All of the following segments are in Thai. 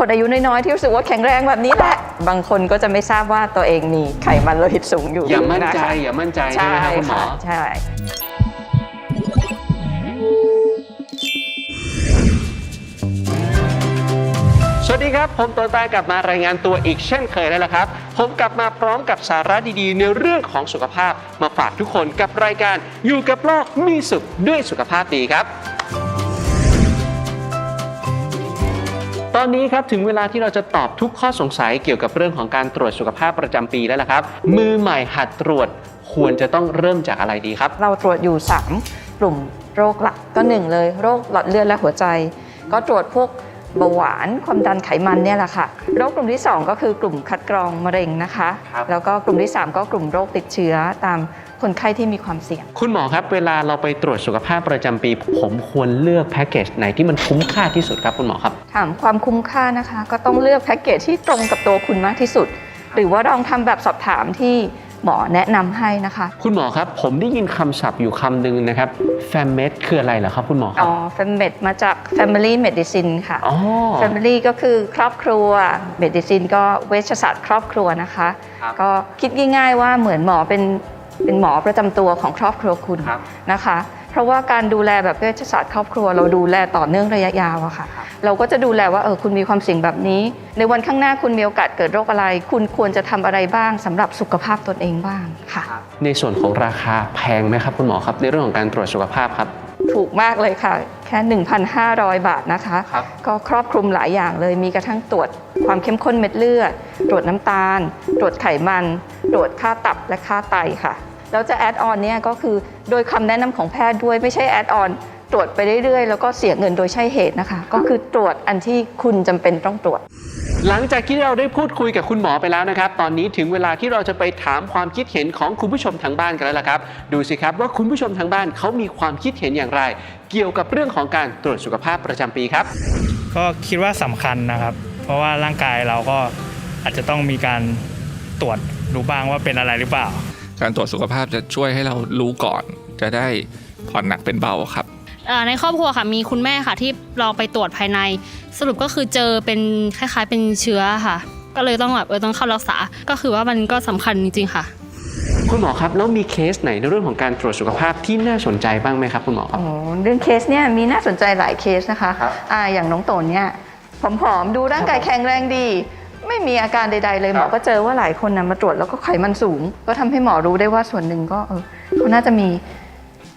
คนอายุน้อยๆที่รู้สึกว่าแข็งแรงแบบนี้แหละ บางคนก็จะไม่ทราบว่าตัวเองมีไขมันโลหิตสูงอยู่อย่ามั่นใจะคะอย่ามั่นใจใช่ไหมครับคุณหมอใช่สวัสดีครับ ผมตัวตายกลับมารายงานตัวอีกเช่นเคยแล้วละครับ ผมกลับมาพร้อมกับสาระดีๆ ในเรื่องของสุขภาพ มาฝากทุกคนกับรายการอยู่กับโลกมีสุขด้วยสุขภาพดีครับ ตอนนี้ครับถึงเวลาที่เราจะตอบทุกข้อสงสัยเกี่ยวกับเรื่องของการตรวจสุขภาพประจำปีแล้วล่ะครับ มือใหม่หัดตรวจควรจะต้องเริ่มจากอะไรดีครับ เราตรวจอยู่ 3 กลุ่มโรคหลักก็หนึ่งเลย โรคหลอดเลือดและหัวใจ ก็ตรวจพวก เบาหวานความดันไขมันเนี่ยแหละค่ะโรคกลุ่มที่ 2 ก็คือกลุ่มคัดกรองมะเร็งนะคะครับแล้วก็กลุ่มที่ 3 ก็กลุ่มโรคติดเชื้อตามคนไข้ที่มีความเสี่ยง คุณหมอครับ เวลาเราไปตรวจสุขภาพประจำปี ผมควรเลือกแพ็กเกจไหนที่มันคุ้มค่าที่สุดครับคุณหมอครับ ถามความคุ้มค่านะคะ ก็ต้องเลือกแพ็กเกจที่ตรงกับตัวคุณมากที่สุด หรือว่าลองทำแบบสอบถามที่หมอแนะนำให้นะคะ คุณหมอครับ ผมได้ยินคำศัพท์อยู่คำหนึ่งนะครับ f a m e d คืออะไรเหรอครับคุณหมอครับอ๋อ FAMED มาจาก Family Medicine ค่ะอ๋อ Family ก็คือครอบครัว Medicine ก็เวชศาสตร์ครอบครัวนะคะครับก็คิดง่ายๆว่าเหมือนหมอเป็นเป็นหมอประจำตัวของครอบครัวคุณครับนะคะ เพราะว่าการดูแลแบบเวชศาสตร์ครอบครัว เราดูแลต่อเนื่องระยะยาวอะค่ะ เราก็จะดูแลว่าเออคุณมีความเสี่ยงแบบนี้ ในวันข้างหน้าคุณมีโอกาสเกิดโรคอะไร คุณควรจะทำอะไรบ้างสำหรับสุขภาพตนเองบ้างค่ะ ในส่วนของราคาแพงไหมครับคุณหมอครับในเรื่องของการตรวจสุขภาพครับถูกมากเลยค่ะ แค่ 1,500 บาทนะคะครับก็ครอบคลุมหลายอย่างเลยมีกระทั่งตรวจความเข้มข้นเม็ดเลือด ตรวจน้ำตาล ตรวจไขมัน ตรวจค่าตับและค่าไตค่ะ แล้วจะแอดออนเนี่ยก็คือโดยคำแนะนำของแพทย์ด้วยไม่ใช่แอดออนตรวจไปเรื่อยๆ แล้วก็เสียเงินโดยใช่เหตุนะคะ ก็คือตรวจอันที่คุณจำเป็นต้องตรวจ หลังจากที่เราได้พูดคุยกับคุณหมอไปแล้วนะครับ ตอนนี้ถึงเวลาที่เราจะไปถามความคิดเห็นของคุณผู้ชมทางบ้านกันแล้วล่ะครับ ดูสิครับว่าคุณผู้ชมทางบ้านเขามีความคิดเห็นอย่างไร เกี่ยวกับเรื่องของการตรวจสุขภาพประจำปีครับ ก็คิดว่าสำคัญนะครับ เพราะว่าร่างกายเราก็อาจจะต้องมีการตรวจดูบ้างว่าเป็นอะไรหรือเปล่า การตรวจสุขภาพจะช่วยให้เรารู้ก่อน จะได้ผ่อนหนักเป็นเบาครับเอ่อในครอบครัวค่ะมีคุณแม่ค่ะที่ลองไปตรวจภายใน สรุปก็คือเจอเป็นคล้าย ๆ เป็นเชื้อค่ะ ก็เลยต้องแบบเออต้องเข้ารักษา ก็คือว่ามันก็สำคัญจริงๆค่ะ คุณหมอครับแล้วมีเคสไหนในเรื่องของการตรวจสุขภาพที่น่าสนใจบ้างไหมครับคุณหมอครับอ๋อเรื่องเคสเนี่ยมีน่าสนใจหลายเคสนะคะครับอ่าอย่างน้องโตนเนี่ยผอมๆดูร่างกายแข็งแรงดี ไม่มีอาการใด ๆ เลยหมอก็เจอว่าหลายคนนะมาตรวจแล้วก็ไขมันสูง ก็ทำให้หมอรู้ได้ว่าส่วนหนึ่งก็เออเขาน่าจะมี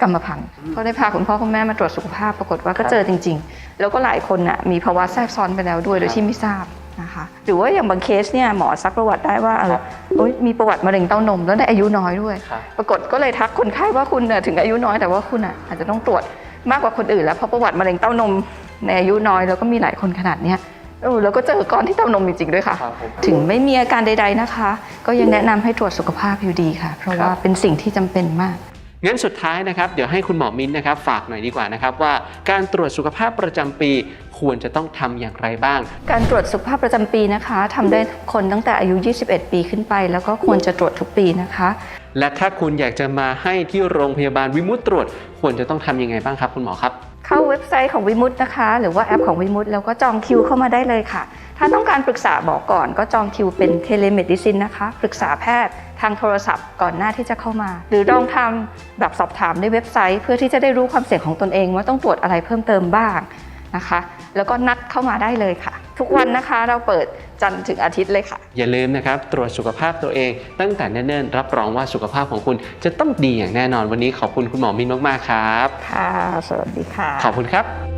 กรรมพันธุ์ก็ได้พาคุณพ่อคุณแม่มาตรวจสุขภาพปรากฏว่าก็เจอจริง ๆ แล้วก็หลายคนน่ะมีภาวะแทรกซ้อนไปแล้วด้วยโดยที่ไม่ทราบนะคะหรือว่าอย่างบางเคสเนี่ยหมอซักประวัติได้ว่าเออโอ๊ยมีประวัติมะเร็งเต้านมแล้วในอายุน้อยด้วยครับปรากฏก็เลยทักคนไข้ว่าคุณน่ะถึงอายุน้อยแต่ว่าคุณน่ะอาจจะต้องตรวจมากกว่าคนอื่นแล้วเพราะประวัติมะเร็งเต้านมในอายุน้อยแล้วก็มีหลายคนขนาดเนี้ย เออแล้วก็เจอก้อนที่เต้านมจริงๆด้วยค่ะ ครับผม ถึงไม่มีอาการใด ๆนะคะ ก็ยังแนะนำให้ตรวจสุขภาพอยู่ดีค่ะ เพราะว่าเป็นสิ่งที่จำเป็นมาก งั้นสุดท้ายนะครับเดี๋ยวให้คุณหมอมิ้นท์นะครับฝากหน่อยดีกว่านะครับว่าการตรวจสุขภาพประจำปีควรจะต้องทำอย่างไรบ้าง การตรวจสุขภาพประจำปีนะคะทำได้คนตั้งแต่อายุ 21 ปีขึ้นไป แล้วก็ควรจะตรวจทุกปีนะคะ และถ้าคุณอยากจะมาให้ที่โรงพยาบาลวิมุตตรวจควรจะต้องทำยังไงบ้างครับ คุณหมอครับ เข้าเว็บไซต์ของวิมุตนะคะ หรือว่าแอปของวิมุตแล้วก็จองคิวเข้ามาได้เลยค่ะ ถ้าต้องการปรึกษาบอกก่อนก็จองคิวเป็นเทเลเมดิซินนะคะ ปรึกษาแพทย์ทางโทรศัพท์ก่อนหน้าที่จะเข้ามา หรือลองทำแบบสอบถามในเว็บไซต์ เพื่อที่จะได้รู้ความเสี่ยงของตนเองว่าต้องตรวจอะไรเพิ่มเติมบ้างนะคะ แล้วก็นัดเข้ามาได้เลยค่ะ ทุกวันนะคะเราเปิดจันทร์ถึงอาทิตย์เลยค่ะ อย่าลืมนะครับ ตรวจสุขภาพตัวเอง ตั้งแต่เนิ่นๆรับรองว่าสุขภาพของคุณจะต้องดีอย่างแน่นอนวันนี้ขอบคุณคุณหมอมิ้นท์มากๆครับ ค่ะ สวัสดีค่ะ ขอบคุณครับ